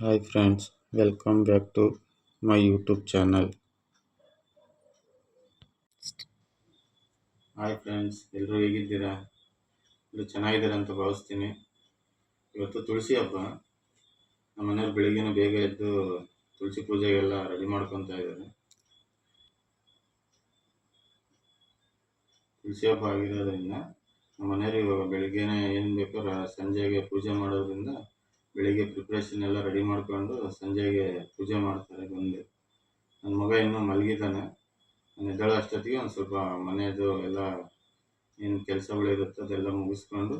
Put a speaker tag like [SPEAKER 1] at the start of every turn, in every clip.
[SPEAKER 1] Hi friends welcome back to my YouTube channel hi friends ಎಲ್ಲರೂ ಹೇಗಿದ್ದೀರಾ? ಎಲ್ಲರೂ ಚೆನ್ನಾಗಿದ್ದೀರಾ ಅಂತ ಭಾವಿಸ್ತೀನಿ. ಇವತ್ತು ತುಳಸಿ ಹಬ್ಬ. ನಮ್ಮ ಮನೆಯವ್ರು ಬೆಳಿಗ್ಗೆನೂ ಬೇಗ ಎದ್ದು ತುಳಸಿ ಪೂಜೆಗೆಲ್ಲ ರೆಡಿ ಮಾಡ್ಕೊತಾ ಇದ್ದಾರೆ. ತುಳಸಿ ಹಬ್ಬ ಆಗಿರೋದ್ರಿಂದ ನಮ್ಮ ಮನೆಯವರು ಇವಾಗ ಬೆಳಿಗ್ಗೆನೇ ಏನು ಬೇಕೋ ಸಂಜೆಗೆ ಪೂಜೆ ಮಾಡೋದ್ರಿಂದ ಬೆಳಿಗ್ಗೆ ಪ್ರಿಪ್ರೇಷನ್ ಎಲ್ಲ ರೆಡಿ ಮಾಡ್ಕೊಂಡು ಸಂಜೆಗೆ ಪೂಜೆ ಮಾಡ್ತಾರೆ, ಬಂದು. ನನ್ನ ಮಗ ಇನ್ನೂ ಮಲಗಿದ್ದಾನೆ. ನಾನು ಎದ್ದೇಳೋ ಅಷ್ಟೊತ್ತಿಗೆ ಒಂದು ಸ್ವಲ್ಪ ಮನೆಯದು ಎಲ್ಲ ಏನು ಕೆಲಸಗಳಿರುತ್ತೆ ಅದೆಲ್ಲ ಮುಗಿಸ್ಕೊಂಡು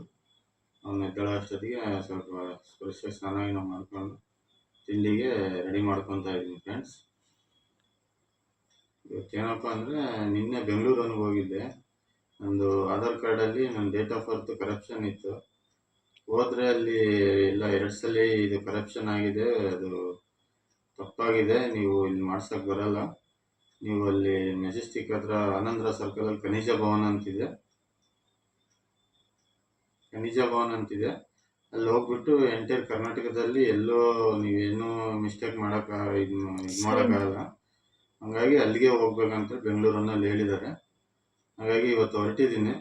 [SPEAKER 1] ಅವ್ನು ಎದ್ದೇಳೋ ಅಷ್ಟೊತ್ತಿಗೆ ಸ್ವಲ್ಪ ಸ್ಪರ್ಶ ಸ್ನಾನ ಏನೋ ಮಾಡ್ಕೊಂಡು ತಿಂಡಿಗೆ ರೆಡಿ ಮಾಡ್ಕೊತಾ ಇದ್ದೀನಿ ಫ್ರೆಂಡ್ಸ್ ಇವತ್ತೇನಪ್ಪ ಅಂದರೆ ನಿನ್ನೆ ಬೆಂಗಳೂರಿಗೆ ಹೋಗಿದ್ದೆ. ನಂದು ಆಧಾರ್ ಕಾರ್ಡಲ್ಲಿ ನನ್ನ ಡೇಟ್ ಆಫ್ ಬರ್ತ್ ಕರಪ್ಷನ್ ಇತ್ತು. ಹೋದ್ರೆ ಅಲ್ಲಿ ಎಲ್ಲ ಎರಡು ಸಲ ಇದು ಕರಪ್ಷನ್ ಆಗಿದೆ ಅದು ತಪ್ಪಾಗಿದೆ ನೀವು ಇಲ್ಲಿ ಮಾಡ್ಸೋಕೆ ಬರಲ್ಲ. ನೀವು ಅಲ್ಲಿ ಮೆಜೆಸ್ಟಿಕ್ ಹತ್ರ ಆನಂದ್ರ ಸರ್ಕಲಲ್ಲಿ ಖನಿಜ ಭವನ ಅಂತಿದೆ. ಖನಿಜ ಭವನ ಅಂತಿದೆ. ಅಲ್ಲಿ ಹೋಗ್ಬಿಟ್ಟು ಎಂಟೈರ್ ಕರ್ನಾಟಕದಲ್ಲಿ ಎಲ್ಲೋ ನೀವೇನೂ ಮಿಸ್ಟೇಕ್ ಮಾಡೋಕ್ಕ ಇದು ಇದು ಮಾಡೋಕ್ಕಾಗಲ್ಲ. ಹಂಗಾಗಿ ಅಲ್ಲಿಗೆ ಹೋಗ್ಬೇಕಂತ ಬೆಂಗಳೂರಿನಲ್ಲಿ ಹೇಳಿದ್ದಾರೆ. ಹಾಗಾಗಿ ಇವತ್ತು ಹೊರಟಿದ್ದೀನಿ.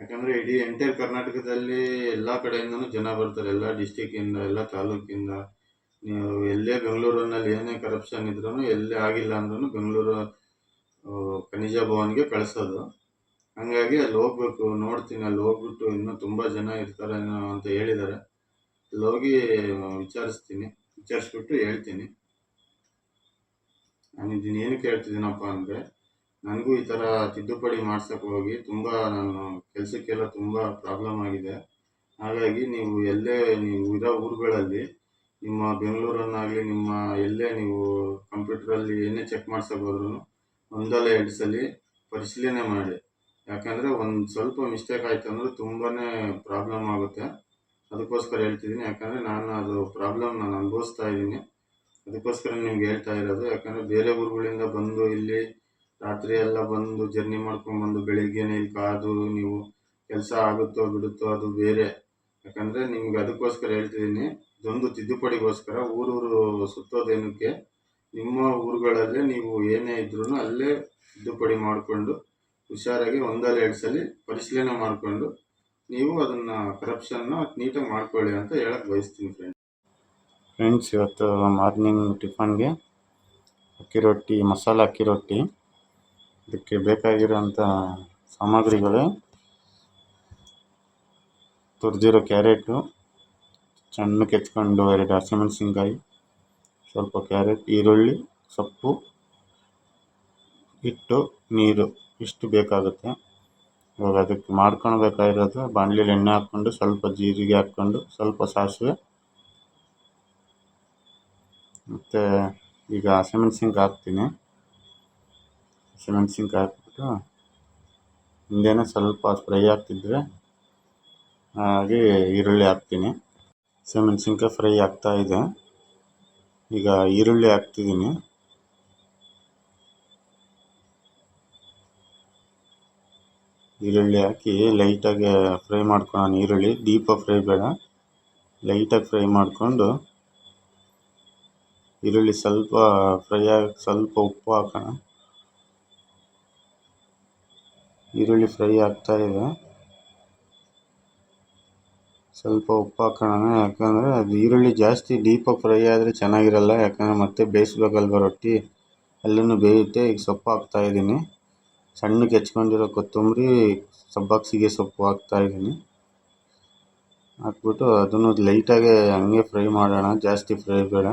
[SPEAKER 1] ಯಾಕಂದರೆ ಇಡೀ ಎಂಟೈರ್ ಕರ್ನಾಟಕದಲ್ಲಿ ಎಲ್ಲ ಕಡೆಯಿಂದನು ಜನ ಬರ್ತಾರೆ, ಎಲ್ಲ ಡಿಸ್ಟಿಕ್ಕಿಂದ ಎಲ್ಲ ತಾಲೂಕಿಂದ. ನೀವು ಎಲ್ಲೇ ಬೆಂಗಳೂರಿನಲ್ಲಿ ಏನೇ ಕರಪ್ಷನ್ ಇದ್ರೂ ಎಲ್ಲೇ ಆಗಿಲ್ಲ ಅಂದ್ರೂ ಬೆಂಗಳೂರು ಖನಿಜ ಭವನ್ಗೆ ಕಳಿಸೋದು. ಹಂಗಾಗಿ ಅಲ್ಲಿ ಹೋಗ್ಬೇಕು, ನೋಡ್ತೀನಿ, ಅಲ್ಲಿ ಹೋಗ್ಬಿಟ್ಟು ಇನ್ನೂ ತುಂಬ ಜನ ಇರ್ತಾರೆ ಅಂತ ಹೇಳಿದ್ದಾರೆ. ಅಲ್ಲಿ ಹೋಗಿ ವಿಚಾರಿಸ್ತೀನಿ, ವಿಚಾರಿಸ್ಬಿಟ್ಟು ಹೇಳ್ತೀನಿ. ನಾನು ಇದನ್ನ ಏನಕ್ಕೆ ಹೇಳ್ತಿದ್ದೀನಪ್ಪ ಅಂದರೆ ನನಗೂ ಈ ಥರ ತಿದ್ದುಪಡಿ ಮಾಡ್ಸಕ್ಕೆ ಹೋಗಿ ತುಂಬ ನಾನು ಕೆಲಸಕ್ಕೆಲ್ಲ ತುಂಬ ಪ್ರಾಬ್ಲಮ್ ಆಗಿದೆ. ಹಾಗಾಗಿ ನೀವು ಎಲ್ಲೇ ನೀವು ಇರೋ ಊರುಗಳಲ್ಲಿ, ನಿಮ್ಮ ಬೆಂಗಳೂರನ್ನಾಗಲಿ, ನಿಮ್ಮ ಎಲ್ಲೇ ನೀವು ಕಂಪ್ಯೂಟ್ರಲ್ಲಿ ಏನೇ ಚೆಕ್ ಮಾಡ್ಸಕ್ಕೆ ಹೋದ್ರೂ ಒಂದಲ್ಲ ಎರಡು ಸಲ ಪರಿಶೀಲನೆ ಮಾಡಿ. ಯಾಕಂದರೆ ಒಂದು ಸ್ವಲ್ಪ ಮಿಸ್ಟೇಕ್ ಆಯಿತು ಅಂದರೆ ತುಂಬಾ ಪ್ರಾಬ್ಲಮ್ ಆಗುತ್ತೆ. ಅದಕ್ಕೋಸ್ಕರ ಹೇಳ್ತಿದ್ದೀನಿ. ಯಾಕಂದರೆ ನಾನು ಅದು ಪ್ರಾಬ್ಲಮ್ ನಾನು ಅನುಭವಿಸ್ತಾ ಇದ್ದೀನಿ. ಅದಕ್ಕೋಸ್ಕರ ನಿಮ್ಗೆ ಹೇಳ್ತಾ ಇರೋದು. ಯಾಕಂದರೆ ಬೇರೆ ಊರುಗಳಿಂದ ಬಂದು ಇಲ್ಲಿ ರಾತ್ರಿ ಎಲ್ಲ ಬಂದು ಜರ್ನಿ ಮಾಡ್ಕೊಂಡ್ಬಂದು ಬೆಳಿಗ್ಗೆನೆ ಇಲ್ಲಿ ಕಾದು, ನೀವು ಕೆಲಸ ಆಗುತ್ತೋ ಬಿಡುತ್ತೋ ಅದು ಬೇರೆ. ಯಾಕಂದರೆ ನಿಮ್ಗೆ ಅದಕ್ಕೋಸ್ಕರ ಹೇಳ್ತಿದ್ದೀನಿ, ಇದೊಂದು ತಿದ್ದುಪಡಿಗೋಸ್ಕರ ಊರೂರು ಸುತ್ತೋದೇನಕ್ಕೆ ನಿಮ್ಮ ಊರುಗಳಲ್ಲೇ ನೀವು ಏನೇ ಇದ್ರೂ ಅಲ್ಲೇ ತಿದ್ದುಪಡಿ ಮಾಡಿಕೊಂಡು, ಹುಷಾರಾಗಿ ಒಂದಲ್ಲ ಎರಡು ಸಲ ಪರಿಶೀಲನೆ ಮಾಡಿಕೊಂಡು ನೀವು ಅದನ್ನು ಕರಪ್ಷನ್ನ ನೀಟಾಗಿ ಮಾಡ್ಕೊಳ್ಳಿ ಅಂತ ಹೇಳಕ್ಕೆ ಬಯಸ್ತೀನಿ ಫ್ರೆಂಡ್ಸ್ ಫ್ರೆಂಡ್ಸ್ ಇವತ್ತು ಮಾರ್ನಿಂಗ್ ಟಿಫನ್ಗೆ ಅಕ್ಕಿ ರೊಟ್ಟಿ, ಮಸಾಲ ಅಕ್ಕಿ ರೊಟ್ಟಿ. ಇದಕ್ಕೆ ಬೇಕಾಗಿರೋಂಥ ಸಾಮಗ್ರಿಗಳು. ತುರಿದಿರೋ ಕ್ಯಾರೆಟು ಸಣ್ಣಕ್ಕೆ ಹೆಚ್ಕೊಂಡು ಎರಡು ಹಸಿಮೆಣಸಿನ್ಕಾಯಿ, ಸ್ವಲ್ಪ ಕ್ಯಾರೆಟ್, ಈರುಳ್ಳಿ, ಸೊಪ್ಪು, ಹಿಟ್ಟು, ನೀರು, ಇಷ್ಟು ಬೇಕಾಗುತ್ತೆ. ಇವಾಗ ಅದಕ್ಕೆ ಮಾಡ್ಕೊಳ್ಬೇಕಾಗಿರೋದು ಬಾಣಲಿಲಿ ಎಣ್ಣೆ ಹಾಕ್ಕೊಂಡು, ಸ್ವಲ್ಪ ಜೀರಿಗೆ ಹಾಕ್ಕೊಂಡು, ಸ್ವಲ್ಪ ಸಾಸಿವೆ. ಮತ್ತು ಈಗ ಹಸಿಮೆಣ್ಸಿನ್ಕಾಯಿ ಹಾಕ್ತೀನಿ. ಹಸಿಮೆಣ್ಸಿನ್ಕಾಯಿ ಹಾಕ್ಬಿಟ್ಟು ಹಿಂದೆನೇ ಸ್ವಲ್ಪ ಫ್ರೈ ಆಗ್ತಿದ್ರೆ ಹಾಗೆ ಈರುಳ್ಳಿ ಹಾಕ್ತೀನಿ. ಹಸಿಮೆಣ್ಸಿನ್ಕಾಯಿ ಫ್ರೈ ಆಗ್ತಾ ಇದೆ. ಈಗ ಈರುಳ್ಳಿ ಹಾಕ್ತಿದ್ದೀನಿ. ಈರುಳ್ಳಿ ಹಾಕಿ ಲೈಟಾಗಿ ಫ್ರೈ ಮಾಡ್ಕೊಳ್ಳೋಣ ಈರುಳ್ಳಿ. ಡೀಪ ಫ್ರೈ ಬೇಡ. ಲೈಟಾಗಿ ಫ್ರೈ ಮಾಡಿಕೊಂಡು ಈರುಳ್ಳಿ ಸ್ವಲ್ಪ ಫ್ರೈ ಆಗಿ ಸ್ವಲ್ಪ ಉಪ್ಪು ಹಾಕೋಣ. ಈರುಳ್ಳಿ ಫ್ರೈ ಆಗ್ತಾ ಇದೆ. ಸ್ವಲ್ಪ ಉಪ್ಪು ಹಾಕೋಣ, ಯಾಕಂದರೆ ಅದು ಈರುಳ್ಳಿ ಜಾಸ್ತಿ ಡೀಪಾಗಿ ಫ್ರೈ ಆದರೆ ಚೆನ್ನಾಗಿರಲ್ಲ, ಯಾಕಂದರೆ ಮತ್ತೆ ಬೇಯಿಸ್ಬೇಕಲ್ವ ರೊಟ್ಟಿ? ಅಲ್ಲೂ ಬೇಯುತ್ತೆ, ಈಗ ಸೊಪ್ಪು ಹಾಕ್ತಾ ಇದ್ದೀನಿ. ಸಣ್ಣಕ್ಕೆ ಹೆಚ್ಕೊಂಡಿರೋ ಕೊತ್ತಂಬರಿ, ಸಬ್ಬಕ್ಸಿಗೆ ಸೊಪ್ಪು ಹಾಕ್ತಾ ಇದ್ದೀನಿ. ಹಾಕ್ಬಿಟ್ಟು ಅದನ್ನು ಲೈಟಾಗೆ ಹಂಗೆ ಫ್ರೈ ಮಾಡೋಣ, ಜಾಸ್ತಿ ಫ್ರೈ ಬೇಡ.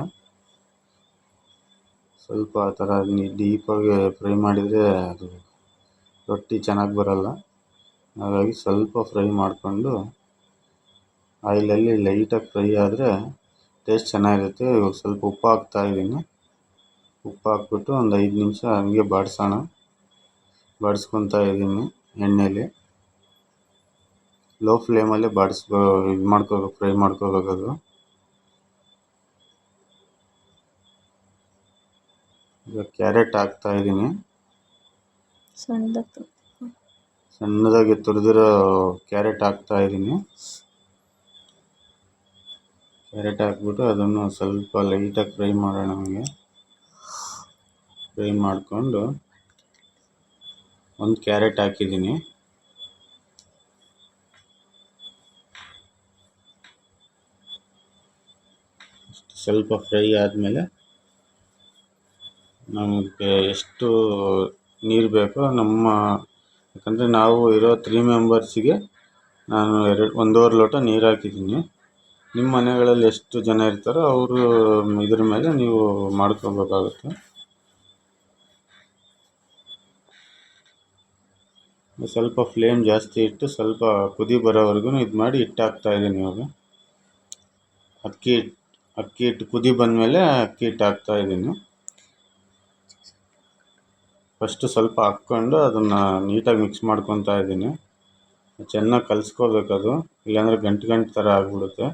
[SPEAKER 1] ಸ್ವಲ್ಪ ಆ ಥರ ಡೀಪಾಗಿ ಫ್ರೈ ಮಾಡಿದರೆ ಅದು ರೊಟ್ಟಿ ಚೆನ್ನಾಗಿ ಬರಲ್ಲ. ಹಾಗಾಗಿ ಸ್ವಲ್ಪ ಫ್ರೈ ಮಾಡಿಕೊಂಡು ಆಯಿಲಲ್ಲಿ ಲೈಟಾಗಿ ಫ್ರೈ ಆದರೆ ಟೇಸ್ಟ್ ಚೆನ್ನಾಗಿರುತ್ತೆ. ಇವಾಗ ಸ್ವಲ್ಪ ಉಪ್ಪು ಹಾಕ್ತಾ ಇದ್ದೀನಿ. ಉಪ್ಪು ಹಾಕ್ಬಿಟ್ಟು ಒಂದು ಐದು ನಿಮಿಷ ಹಂಗೆ ಬಾಡಿಸೋಣ. ಬಾಡಿಸ್ಕೊತಾ ಇದ್ದೀನಿ ಎಣ್ಣೆಯಲ್ಲಿ ಲೋ ಫ್ಲೇಮಲ್ಲೇ ಬಾಡಿಸ್ಕೋ, ಇದು ಮಾಡ್ಕೋಬೇಕು, ಫ್ರೈ ಮಾಡ್ಕೋಬೇಕದು ಈಗ ಕ್ಯಾರೆಟ್ ಹಾಕ್ತಾ ಇದ್ದೀನಿ.
[SPEAKER 2] ಸಣ್ಣದಾಗಿ
[SPEAKER 1] ತುರಿದಿರೋ ಕ್ಯಾರೆಟ್ ಹಾಕ್ತಾ ಇದ್ದೀನಿ. ಕ್ಯಾರೆಟ್ ಹಾಕ್ಬಿಟ್ಟು ಅದನ್ನು ಸ್ವಲ್ಪ ಲೈಟಾಗಿ ಫ್ರೈ ಮಾಡೋಣ ನಮಗೆ ಫ್ರೈ ಮಾಡಿಕೊಂಡು ಒಂದು ಕ್ಯಾರೆಟ್ ಹಾಕಿದ್ದೀನಿ. ಸ್ವಲ್ಪ ಫ್ರೈ ಆದಮೇಲೆ ನಮಗೆ ಎಷ್ಟು ನೀರು ಬೇಕು. ನಮ್ಮ, ಯಾಕಂದರೆ ನಾವು ಇರೋ ತ್ರೀ ಮೆಂಬರ್ಸಿಗೆ ನಾನು ಎರಡು, ಒಂದೂವರೆ ಲೋಟ ನೀರು ಹಾಕಿದ್ದೀನಿ. ನಿಮ್ಮ ಮನೆಗಳಲ್ಲಿ ಎಷ್ಟು ಜನ ಇರ್ತಾರೋ ಅವರು, ಇದ್ರ ಮೇಲೆ ನೀವು ಮಾಡ್ಕೊಬೇಕಾಗುತ್ತೆ. ಸ್ವಲ್ಪ ಫ್ಲೇಮ್ ಜಾಸ್ತಿ ಇಟ್ಟು ಸ್ವಲ್ಪ ಕುದಿ ಬರೋವರೆಗೂ ಇದು ಮಾಡಿ ಹಿಟ್ಟು ಹಾಕ್ತಾಯಿದ್ದೀನಿ ಇವಾಗ. ಅಕ್ಕಿ ಅಕ್ಕಿ ಹಿಟ್ಟು ಕುದಿ ಬಂದಮೇಲೆ ಅಕ್ಕಿ ಹಿಟ್ಟು ಹಾಕ್ತಾಯಿದ್ದೀನಿ ಫಸ್ಟು ಸ್ವಲ್ಪ ಹಾಕ್ಕೊಂಡು ಅದನ್ನು ನೀಟಾಗಿ ಮಿಕ್ಸ್ ಮಾಡ್ಕೊತಾ ಇದ್ದೀನಿ. ಚೆನ್ನಾಗಿ ಕಲಿಸ್ಕೋಬೇಕು ಅದು. ಇಲ್ಲಾಂದರೆ ಗಂಟು ಗಂಟು ಥರ ಆಗಿಬಿಡುತ್ತೆ.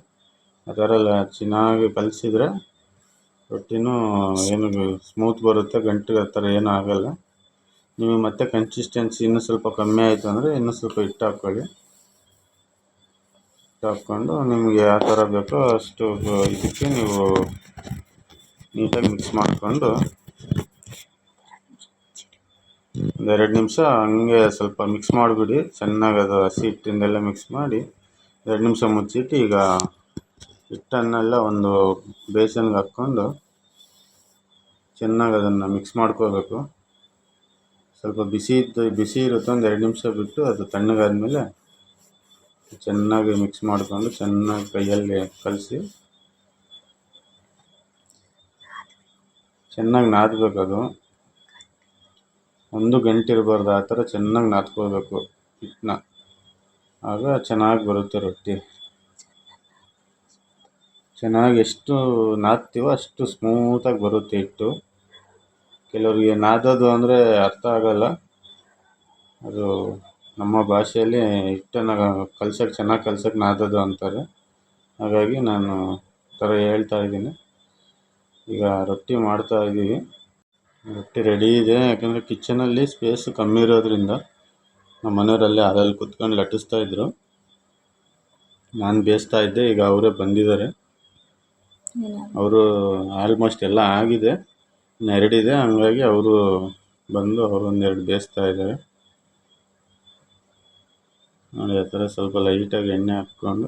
[SPEAKER 1] ಆ ಥರ ಎಲ್ಲ ಚೆನ್ನಾಗಿ ಕಲಸಿದ್ರೆ ರೊಟ್ಟಿನೂ ಏನು ಸ್ಮೂತ್ ಬರುತ್ತೆ, ಗಂಟು ಆ ಥರ ಏನೂ ಆಗೋಲ್ಲ. ನೀವು ಮತ್ತೆ ಕನ್ಸಿಸ್ಟೆನ್ಸಿ ಇನ್ನೂ ಸ್ವಲ್ಪ ಕಮ್ಮಿ ಆಯಿತು ಅಂದರೆ ಇನ್ನೂ ಸ್ವಲ್ಪ ಹಿಟ್ಟು ಹಾಕ್ಕೊಳ್ಳಿ. ಹಿಟ್ಟು ಹಾಕ್ಕೊಂಡು ನಿಮಗೆ ಯಾವ ಥರ ಬೇಕೋ ಅಷ್ಟು ಇದಕ್ಕೆ ನೀವು ನೀಟಾಗಿ ಮಿಕ್ಸ್ ಮಾಡಿಕೊಂಡು ಒಂದೆರಡು ನಿಮಿಷ, ಹಂಗೆ ಸ್ವಲ್ಪ ಮಿಕ್ಸ್ ಮಾಡಿಬಿಡಿ. ಚೆನ್ನಾಗಿ ಅದು ಹಸಿ ಹಿಟ್ಟಿಂದೆಲ್ಲ ಮಿಕ್ಸ್ ಮಾಡಿ ಎರಡು ನಿಮಿಷ ಮುಚ್ಚಿಟ್ಟು ಈಗ ಹಿಟ್ಟನ್ನೆಲ್ಲ ಒಂದು ಬೇಸನ್ಗೆ ಹಾಕ್ಕೊಂಡು ಚೆನ್ನಾಗಿ ಅದನ್ನು ಮಿಕ್ಸ್ ಮಾಡ್ಕೋಬೇಕು. ಸ್ವಲ್ಪ ಬಿಸಿ ಇದ್ದು, ಬಿಸಿ ಇರುತ್ತೆ ಒಂದು ಎರಡು ನಿಮಿಷ ಬಿಟ್ಟು ಅದು ತಣ್ಣಗಾದ್ಮೇಲೆ ಚೆನ್ನಾಗಿ ಮಿಕ್ಸ್ ಮಾಡಿಕೊಂಡು ಚೆನ್ನಾಗಿ ಕೈಯಲ್ಲಿ ಕಲಸಿ ಚೆನ್ನಾಗಿ ನಾದಬೇಕು ಅದು. ಒಂದು ಗಂಟೆ ಇರಬಾರ್ದು, ಆ ಥರ ಚೆನ್ನಾಗಿ ನಾದ್ಕೋಬೇಕು ಹಿಟ್ಟನ್ನ ಆಗ ಚೆನ್ನಾಗಿ ಬರುತ್ತೆ ರೊಟ್ಟಿ. ಚೆನ್ನಾಗಿ ಎಷ್ಟು ನಾದ್ತೀವೋ ಅಷ್ಟು ಸ್ಮೂತಾಗಿ ಬರುತ್ತೆ ಹಿಟ್ಟು. ಕೆಲವರಿಗೆ ನಾದೋದು ಅಂದರೆ ಅರ್ಥ ಆಗಲ್ಲ. ಅದು ನಮ್ಮ ಭಾಷೆಯಲ್ಲಿ ಹಿಟ್ಟನ್ನು ಕಲ್ಸೋಕ್ಕೆ ಚೆನ್ನಾಗಿ ಕಲ್ಸೋಕ್ಕೆ ನಾದೋದು ಅಂತಾರೆ. ಹಾಗಾಗಿ ನಾನು ಥರ ಹೇಳ್ತಾ ಇದ್ದೀನಿ. ಈಗ ರೊಟ್ಟಿ ಮಾಡ್ತಾ ಇದ್ದೀವಿ. ರೊಟ್ಟಿ ರೆಡಿ ಇದೆ. ಯಾಕಂದರೆ ಕಿಚನಲ್ಲಿ ಸ್ಪೇಸ್ ಕಮ್ಮಿ ಇರೋದ್ರಿಂದ ನಮ್ಮ ಮನೆಯವರಲ್ಲಿ ಹಾಲಲ್ಲಿ ಕುತ್ಕೊಂಡು ಲಟ್ಟಿಸ್ತಾ ಇದ್ದರು ನಾನು ಬೇಯಿಸ್ತಾ ಇದ್ದೆ, ಈಗ ಅವರೇ ಬಂದಿದ್ದಾರೆ. ಅವರು ಆಲ್ಮೋಸ್ಟ್ ಎಲ್ಲ ಆಗಿದೆ. ನೆರಡಿದೆ ಹಂಗಾಗಿ ಅವರು ಬಂದು ಅವರು ಒಂದೆರಡು ಬೇಯಿಸ್ತಾ ಇದ್ದಾರೆ. ನೋಡಿ, ಆ ಥರ ಸ್ವಲ್ಪ ಲೈಟಾಗಿ ಎಣ್ಣೆ ಹಾಕ್ಕೊಂಡು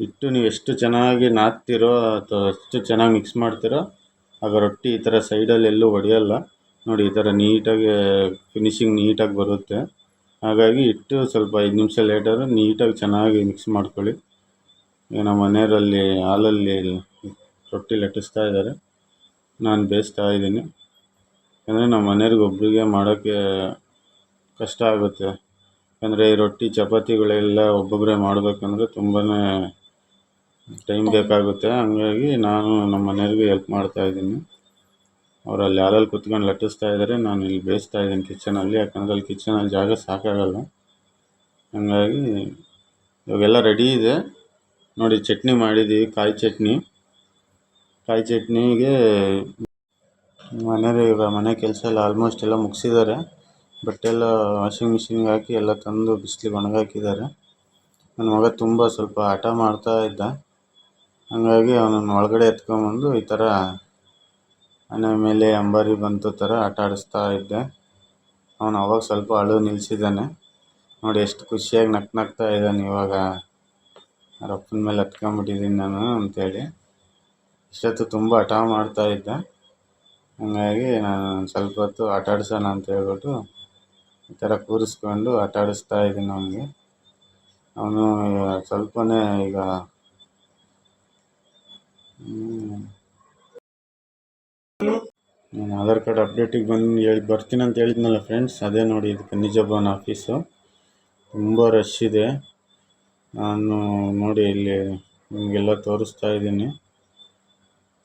[SPEAKER 1] ಹಿಟ್ಟು ನೀವು ಎಷ್ಟು ಚೆನ್ನಾಗಿ ನಾದ್ತೀರೋ ಅಥವಾ ಎಷ್ಟು ಚೆನ್ನಾಗಿ ಮಿಕ್ಸ್ ಮಾಡ್ತೀರೋ ಆಗ ರೊಟ್ಟಿ ಈ ಥರ ಸೈಡಲ್ಲಿ ಎಲ್ಲೂ ಒಡೆಯಲ್ಲ. ನೋಡಿ, ಈ ಥರ ನೀಟಾಗಿ ಫಿನಿಶಿಂಗ್ ನೀಟಾಗಿ ಬರುತ್ತೆ. ಹಾಗಾಗಿ ಹಿಟ್ಟು ಸ್ವಲ್ಪ ಐದು ನಿಮಿಷ ಲೇಟಾದರೂ ನೀಟಾಗಿ ಚೆನ್ನಾಗಿ ಮಿಕ್ಸ್ ಮಾಡ್ಕೊಳ್ಳಿ. ನಮ್ಮ ಮನೆಯವರಲ್ಲಿ, ಹಾಲಲ್ಲಿ ರೊಟ್ಟಿ ಲಟ್ಟಿಸ್ತಾ ಇದ್ದಾರೆ. ನಾನು ಬೇಯಿಸ್ತಾ ಇದ್ದೀನಿ. ಯಾಕಂದರೆ ನಮ್ಮ ಮನೆಯವ್ರಿಗೆ ಒಬ್ಬರಿಗೆ ಮಾಡೋಕ್ಕೆ ಕಷ್ಟ ಆಗುತ್ತೆ. ಯಾಕಂದರೆ ಈ ರೊಟ್ಟಿ, ಚಪಾತಿಗಳೆಲ್ಲ ಒಬ್ಬೊಬ್ಬರೇ ಮಾಡಬೇಕಂದ್ರೆ ತುಂಬಾ ಟೈಮ್ ಬೇಕಾಗುತ್ತೆ. ಹಂಗಾಗಿ ನಾನು ನಮ್ಮ ಮನೆಯವ್ರಿಗೆ ಹೆಲ್ಪ್ ಮಾಡ್ತಾ ಇದ್ದೀನಿ. ಅವ್ರು ಅಲ್ಲಿ ಹಾಲಲ್ಲಿ ಕುತ್ಕೊಂಡು ಲಟ್ಟಿಸ್ತಾ ಇದ್ದಾರೆ. ನಾನು ಇಲ್ಲಿ ಬೇಯಿಸ್ತಾ ಇದ್ದೀನಿ ಕಿಚನಲ್ಲಿ ಯಾಕಂದರೆ ಅಲ್ಲಿ ಕಿಚನಲ್ಲಿ ಜಾಗ ಸಾಕಾಗಲ್ಲ. ಹಾಗಾಗಿ ಇವಾಗೆಲ್ಲ ರೆಡಿ ಇದೆ. ನೋಡಿ, ಚಟ್ನಿ ಮಾಡಿದ್ದೀವಿ, ಕಾಯಿ ಚಟ್ನಿ. ಕಾಯಿ ಚಟ್ನಿಗೆ ಮನೆಯವರು ಇವಾಗ ಮನೆ ಕೆಲಸ ಎಲ್ಲ ಆಲ್ಮೋಸ್ಟ್ ಎಲ್ಲ ಮುಗಿಸಿದ್ದಾರೆ. ಬಟ್ಟೆ ಎಲ್ಲ ವಾಷಿಂಗ್ ಮಿಷಿನ್ಗೆ ಹಾಕಿ ಎಲ್ಲ ತಂದು ಬಿಸಿಲಿಗೆ ಒಣಗಾಕಿದ್ದಾರೆ. ನನ್ನ ಮಗ ತುಂಬ ಸ್ವಲ್ಪ ಹಠ ಮಾಡ್ತಾ ಇದ್ದ. ಹಾಗಾಗಿ ಅವನನ್ನು ಒಳಗಡೆ ಎತ್ಕೊಂಬಂದು ಈ ಥರ ಮನೆ ಮೇಲೆ ಅಂಬಾರಿ ಬಂತು ಥರ ಆಟ ಆಡಿಸ್ತಾ ಇದ್ದೆ. ಅವನು ಅವಾಗ ಸ್ವಲ್ಪ ಅಳು ನಿಲ್ಲಿಸಿದ್ದಾನೆ ನೋಡಿ ಎಷ್ಟು ಖುಷಿಯಾಗಿ ನಕ್ ನಗ್ತಾ ಇದ್ದಾನೆ ಇವಾಗ. ರಪ್ಪನ ಮೇಲೆ ಹತ್ಕೊಂಬಿಟ್ಟಿದ್ದೀನಿ ನಾನು ಅಂತೇಳಿ. ಇಷ್ಟೊತ್ತು ತುಂಬ ಹಠ ಮಾಡ್ತಾ ಇದ್ದೆ. ಹಾಗಾಗಿ ನಾನು ಸ್ವಲ್ಪ ಹೊತ್ತು ಆಟ ಆಡಿಸೋಣ ಅಂತ ಹೇಳ್ಬಿಟ್ಟು ಈ ಥರ ಕೂರಿಸ್ಕೊಂಡು ಆಟ ಆಡಿಸ್ತಾ ಇದ್ದೀನಿ ಅವನಿಗೆ. ಅವನು ಸ್ವಲ್ಪನೇ ಈಗ ನಾನು ಆಧಾರ್ ಕಾರ್ಡ್ ಅಪ್ಡೇಟಿಗೆ ಬಂದು ಹೇಳಿ ಬರ್ತೀನಿ ಅಂತ ಹೇಳಿದ್ನಲ್ಲ ಫ್ರೆಂಡ್ಸ್ ಅದೇ ನೋಡಿ ಇದು ಖನಿಜ ಆಫೀಸು ತುಂಬ ರಶ್ ಇದೆ. ನಾನು ನೋಡಿ ಇಲ್ಲಿ ನಿಮಗೆಲ್ಲ ತೋರಿಸ್ತಾ ಇದ್ದೀನಿ.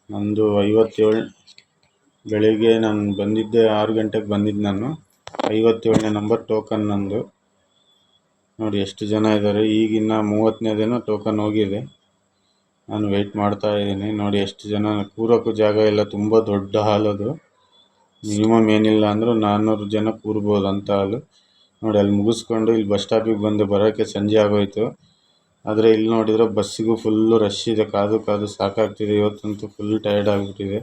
[SPEAKER 1] ನಂದು ಐವತ್ತೇಳು ಬೆಳಿಗ್ಗೆ ನಾನು ಬಂದಿದ್ದೆ, ಆರು ಗಂಟೆಗೆ ಬಂದಿದ್ದು ನಾನು. ಐವತ್ತೇಳನೇ ನಂಬರ್ ಟೋಕನ್ ನಂದು. ನೋಡಿ ಎಷ್ಟು ಜನ ಇದ್ದಾರೆ ಈಗಿನ್ನ ಮೂವತ್ತನೇದೇನೋ ಟೋಕನ್ ಹೋಗಿದೆ. ನಾನು ವೆಯ್ಟ್ ಮಾಡ್ತಾ ಇದ್ದೀನಿ. ನೋಡಿ, ಎಷ್ಟು ಜನ ಕೂರೋಕ್ಕೂ ಜಾಗ ಇಲ್ಲ. ತುಂಬ ದೊಡ್ಡ ಹಾಲ್ ಅದು. ಮಿನಿಮಮ್ ಏನಿಲ್ಲ ಅಂದರೂ ನಾನ್ನೂರು ಜನ ಕೂರ್ಬೋದು ಅಂತ ಹಾಲು ನೋಡಿ, ಅಲ್ಲಿ ಮುಗಿಸ್ಕೊಂಡು ಇಲ್ಲಿ ಬಸ್ ಸ್ಟಾಪಿಗೆ ಬಂದು ಬರೋಕ್ಕೆ ಸಂಜೆ ಆಗೋಯ್ತು. ಆದರೆ ಇಲ್ಲಿ ನೋಡಿದರೆ ಬಸ್ಸಿಗೂ ಫುಲ್ಲು ರಶ್ ಇದೆ. ಕಾದು ಕಾದು ಸಾಕಾಗ್ತಿದೆ. ಇವತ್ತಂತೂ ಫುಲ್ ಟಯರ್ಡ್ ಆಗಿಬಿಟ್ಟಿದೆ.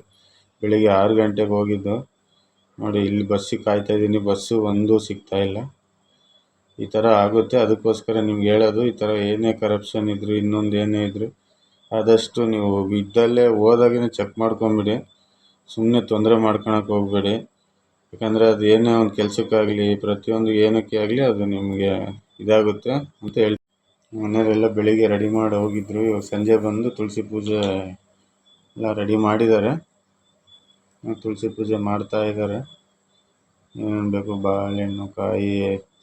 [SPEAKER 1] ಬೆಳಿಗ್ಗೆ ಆರು ಗಂಟೆಗೆ ಹೋಗಿದ್ದು. ನೋಡಿ, ಇಲ್ಲಿ ಬಸ್ಸಿಗೆ ಕಾಯ್ತಾ ಇದ್ದೀನಿ. ಬಸ್ಸು ಒಂದೂ ಸಿಗ್ತಾ ಇಲ್ಲ. ಈ ಥರ ಆಗುತ್ತೆ. ಅದಕ್ಕೋಸ್ಕರ ನಿಮ್ಗೆ ಹೇಳೋದು, ಈ ಥರ ಏನೇ ಕರಪ್ಷನ್ ಇದ್ದರೂ ಇನ್ನೊಂದು ಏನೇ ಇದ್ದರೂ ಆದಷ್ಟು ನೀವು ಇದ್ದಲ್ಲೇ ಹೋದಾಗೇನೆ ಚೆಕ್ ಮಾಡ್ಕೊಂಬಿಡಿ. ಸುಮ್ಮನೆ ತೊಂದರೆ ಮಾಡ್ಕೊಳಕ್ಕೆ ಹೋಗಬೇಡಿ. ಯಾಕಂದರೆ ಅದು ಏನೇ ಒಂದು ಕೆಲಸಕ್ಕಾಗಲಿ, ಪ್ರತಿಯೊಂದು ಏನಕ್ಕೆ ಆಗಲಿ ಅದು ನಿಮಗೆ ಇದಾಗುತ್ತೆ ಅಂತ ಹೇಳಿ ಮನೆಯವರೆಲ್ಲ ಬೆಳಿಗ್ಗೆ ರೆಡಿ ಮಾಡಿ ಹೋಗಿದ್ರು. ಇವಾಗ ಸಂಜೆ ಬಂದು ತುಳಸಿ ಪೂಜೆ ಎಲ್ಲ ರೆಡಿ ಮಾಡಿದ್ದಾರೆ. ತುಳಸಿ ಪೂಜೆ ಮಾಡ್ತಾ ಇದ್ದಾರೆ. ಏನೇನು ಬೇಕು? ಬಾಳೆಹಣ್ಣು, ಕಾಯಿ,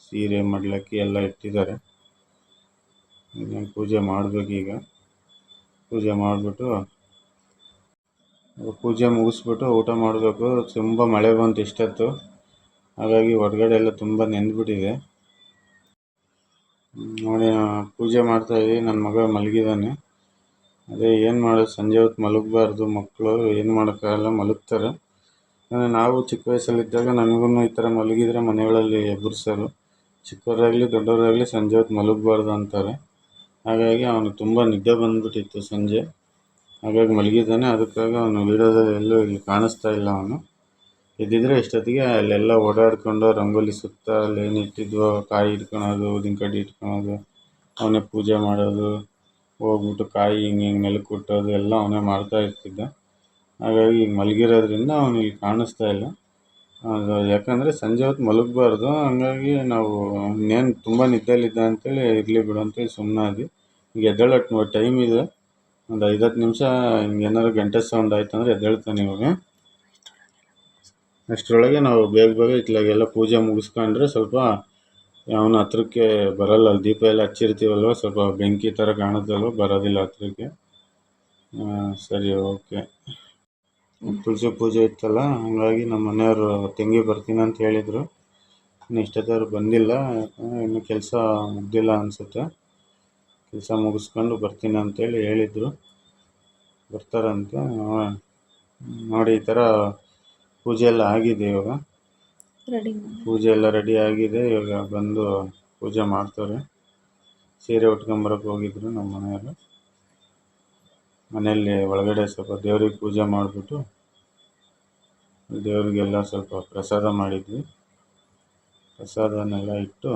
[SPEAKER 1] ಸೀರೆ, ಮಡ್ಲಕ್ಕಿ ಎಲ್ಲ ಇಟ್ಟಿದ್ದಾರೆ. ಪೂಜೆ ಮಾಡಬೇಕೀಗ ಪೂಜೆ ಮಾಡಿಬಿಟ್ಟು, ಪೂಜೆ ಮುಗಿಸ್ಬಿಟ್ಟು ಊಟ ಮಾಡಬೇಕು. ತುಂಬ ಮಳೆ ಬಂತು ಇಷ್ಟೊತ್ತು. ಹಾಗಾಗಿ ಹೊರಗಡೆ ಎಲ್ಲ ತುಂಬ ನೆಂದ್ಬಿಟ್ಟಿದೆ ನೋಡಿ ಪೂಜೆ ಮಾಡ್ತಾಯಿದ್ದೀವಿ ನನ್ನ ಮಗ ಮಲಗಿದ್ದಾನೆ. ಅದೇ ಏನು ಮಾಡೋದು? ಸಂಜೆ ಹೊತ್ತು ಮಲಗಬಾರ್ದು. ಮಕ್ಕಳು ಏನು ಮಾಡೋಕ್ಕಾಗಲ್ಲ, ಮಲಗ್ತಾರೆ. ನಾವು ಚಿಕ್ಕ ವಯಸ್ಸಲ್ಲಿದ್ದಾಗ ನನಗೂ ಈ ಥರ ಮಲಗಿದರೆ ಮನೆಗಳಲ್ಲಿ ಎಬ್ಬರಿಸೋರು ಚಿಕ್ಕವರಾಗಲಿ, ದೊಡ್ಡವರಾಗಲಿ ಸಂಜೆ ಹೊತ್ತು ಮಲಗಬಾರ್ದು ಅಂತಾರೆ. ಹಾಗಾಗಿ ಅವನು ತುಂಬ ನಿದ್ದೆ ಬಂದ್ಬಿಟ್ಟಿತ್ತು ಸಂಜೆ. ಹಾಗಾಗಿ ಮಲಗಿದ್ದಾನೆ. ಅದಕ್ಕಾಗಿ ಅವನು ವೀಡಿಯೋದಲ್ಲಿ ಎಲ್ಲೂ ಇಲ್ಲಿ ಕಾಣಿಸ್ತಾ ಇಲ್ಲ ಅವನು. ಇದ್ದಿದ್ರೆ ಇಷ್ಟೊತ್ತಿಗೆ ಅಲ್ಲೆಲ್ಲ ಓಡಾಡಿಕೊಂಡು ರಂಗೋಲಿ ಸುತ್ತ ಅಲ್ಲೇನು ಇಟ್ಟಿದ್ವೋ, ಕಾಯಿ ಇಟ್ಕೊಳೋದು ಊದಿನ ಕಡ್ಡಿ ಇಟ್ಕೊಳೋದು ಅವನೇ ಪೂಜೆ ಮಾಡೋದು, ಹೋಗ್ಬಿಟ್ಟು ಕಾಯಿ ಹಿಂಗೆ ಹಿಂಗೆ ನೆಲಕ್ಕೆ ಕುಟ್ಟೋದು ಎಲ್ಲ ಅವನೇ ಮಾಡ್ತಾ ಇರ್ತಿದ್ದ. ಹಾಗಾಗಿ ಈಗ ಮಲಗಿರೋದ್ರಿಂದ ಅವನಿಗೆ ಕಾಣಿಸ್ತಾ ಇಲ್ಲ. ಯಾಕಂದರೆ ಸಂಜೆ ಹೊತ್ತು ಮಲಗಬಾರ್ದು. ಹಂಗಾಗಿ ನಾವು ಇನ್ನೇನು ತುಂಬ ನಿದ್ದೆಯಲ್ಲಿದ್ದ ಅಂತೇಳಿ ಇರಲಿ ಬಿಡು ಅಂತೇಳಿ ಸುಮ್ಮನಾದ್ವಿ ಈಗ ಎದ್ದೇಳೋ ಟೈಮ್ ಇದೆ. ಒಂದು ಐದು ಹತ್ತು ನಿಮಿಷ ಹಿಂಗೇನಾದ್ರು ಗಂಟೆ ಸೌಂಡ್ ಆಯ್ತು ಅಂದರೆ ಎದ್ದೇಳ್ತಾನೆ ಇವಾಗ. ಅಷ್ಟರೊಳಗೆ ನಾವು ಬೇಗ ಬೇಗ ಇತ್ಲಾಗೆಲ್ಲ ಪೂಜೆ ಮುಗಿಸ್ಕೊಂಡ್ರೆ ಸ್ವಲ್ಪ ಅವನ ಹತ್ರಕ್ಕೆ ಬರಲ್ಲ. ದೀಪ ಎಲ್ಲ ಹಚ್ಚಿರ್ತೀವಲ್ವ? ಸ್ವಲ್ಪ ಬೆಂಕಿ ಥರ ಕಾಣುತ್ತಲ್ವ? ಬರೋದಿಲ್ಲ ಹತ್ರಕ್ಕೆ. ಸರಿ, ಓಕೆ. ತುಳಸಿ ಪೂಜೆ ಇತ್ತಲ್ಲ ಹಾಗಾಗಿ ನಮ್ಮ ಮನೆಯವರು ತಂಗಿ ಬರ್ತೀನಿ ಅಂತ ಹೇಳಿದರು. ಇನ್ನು ಇಷ್ಟೊತ್ತವ್ರು ಬಂದಿಲ್ಲ ಇನ್ನು ಕೆಲಸ ಮುಗ್ದಿಲ್ಲ ಅನಿಸುತ್ತೆ. ಕೆಲಸ ಮುಗಿಸ್ಕೊಂಡು ಬರ್ತೀನಿ ಅಂತೇಳಿ ಹೇಳಿದರು. ಬರ್ತಾರಂತೆ ನೋಡಿ ಈ ಥರ ಪೂಜೆ ಎಲ್ಲ ಆಗಿದೆ ಇವಾಗ.
[SPEAKER 2] ರೆಡಿ
[SPEAKER 1] ಪೂಜೆ ಎಲ್ಲ ರೆಡಿ ಆಗಿದೆ ಇವಾಗ ಬಂದು ಪೂಜೆ ಮಾಡ್ತಾರೆ. ಸೀರೆ ಉಟ್ಕೊಂಬರಕ್ಕೆ ಹೋಗಿದ್ರು ನಮ್ಮ ಮನೆಯವರು. ಮನೆಯಲ್ಲಿ ಒಳಗಡೆ ಸ್ವಲ್ಪ ದೇವ್ರಿಗೆ ಪೂಜೆ ಮಾಡಿಬಿಟ್ಟು ದೇವರಿಗೆಲ್ಲ ಸ್ವಲ್ಪ ಪ್ರಸಾದ ಮಾಡಿದ್ವಿ. ಪ್ರಸಾದನೆಲ್ಲ ಇಟ್ಟು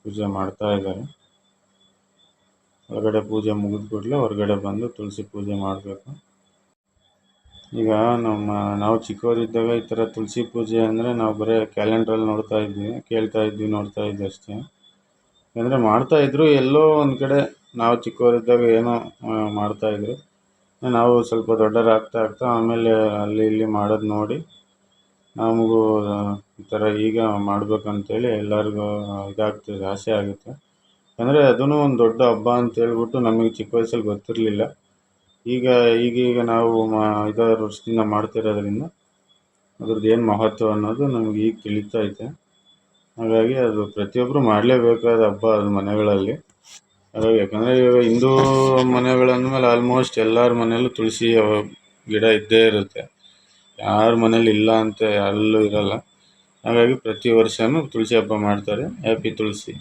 [SPEAKER 1] ಪೂಜೆ ಮಾಡ್ತಾ ಇದ್ದಾರೆ. ಹೊರಗಡೆ ಪೂಜೆ ಮುಗಿದ ಹೊರಗಡೆ ಬಂದು ತುಳಸಿ ಪೂಜೆ ಮಾಡಬೇಕು. ಈಗ ನಮ್ಮ, ನಾವು ಚಿಕ್ಕವರಿದ್ದಾಗ ಈ ಥರ ತುಳಸಿ ಪೂಜೆ ಅಂದರೆ ನಾವು ಬರೀ ಕ್ಯಾಲೆಂಡ್ರಲ್ಲಿ ನೋಡ್ತಾ ಇದ್ವಿ, ಕೇಳ್ತಾ ಇದ್ವಿ, ನೋಡ್ತಾ ಇದ್ವಿ ಅಷ್ಟೇ. ಅಂದರೆ ಮಾಡ್ತಾಯಿದ್ರು ಎಲ್ಲೋ ಒಂದು ಕಡೆ, ನಾವು ಚಿಕ್ಕವರಿದ್ದಾಗ ಏನೋ ಮಾಡ್ತಾಯಿದ್ರು ನಾವು ಸ್ವಲ್ಪ ದೊಡ್ಡವರಾಗ್ತಾ ಆಗ್ತಾ ಆಮೇಲೆ ಅಲ್ಲಿ ಇಲ್ಲಿ ಮಾಡೋದು ನೋಡಿ ನಮಗೂ ಈ ಥರ ಈಗ ಮಾಡಬೇಕಂತೇಳಿ ಎಲ್ಲರಿಗೂ ಇದಾಗ್ತದೆ ಆಸೆ ಆಗುತ್ತೆ. ಅಂದರೆ ಅದೂ ಒಂದು ದೊಡ್ಡ ಹಬ್ಬ ಅಂತ ಹೇಳ್ಬಿಟ್ಟು ನಮಗೆ ಚಿಕ್ಕ ವಯಸ್ಸಲ್ಲಿ ಗೊತ್ತಿರಲಿಲ್ಲ. ಈಗ ಈಗೀಗ ನಾವು ಮಾ, ಐದಾರು ವರ್ಷದಿಂದ ಮಾಡ್ತಿರೋದ್ರಿಂದ ಅದ್ರದ್ದು ಏನು ಮಹತ್ವ ಅನ್ನೋದು ನಮ್ಗೆ ಈಗ ತಿಳಿತಾ ಐತೆ. ಹಾಗಾಗಿ ಅದು ಪ್ರತಿಯೊಬ್ಬರು ಮಾಡಲೇಬೇಕಾದ ಹಬ್ಬ ಅದು ಮನೆಗಳಲ್ಲಿ. ಹಾಗಾಗಿ ಯಾಕಂದರೆ ಇವಾಗ ಹಿಂದೂ ಮನೆಗಳು ಅಂದಮೇಲೆ ಆಲ್ಮೋಸ್ಟ್ ಎಲ್ಲರ ಮನೆಯಲ್ಲೂ ತುಳಸಿ ಗಿಡ ಇದ್ದೇ ಇರುತ್ತೆ. ಯಾರ ಮನೇಲಿ ಇಲ್ಲ ಅಂತ ಎಲ್ಲೂ ಇರೋಲ್ಲ. ಹಾಗಾಗಿ ಪ್ರತಿ ವರ್ಷವೂ ತುಳಸಿ ಹಬ್ಬ ಮಾಡ್ತಾರೆ. ಹ್ಯಾಪಿ ತುಳಸಿ.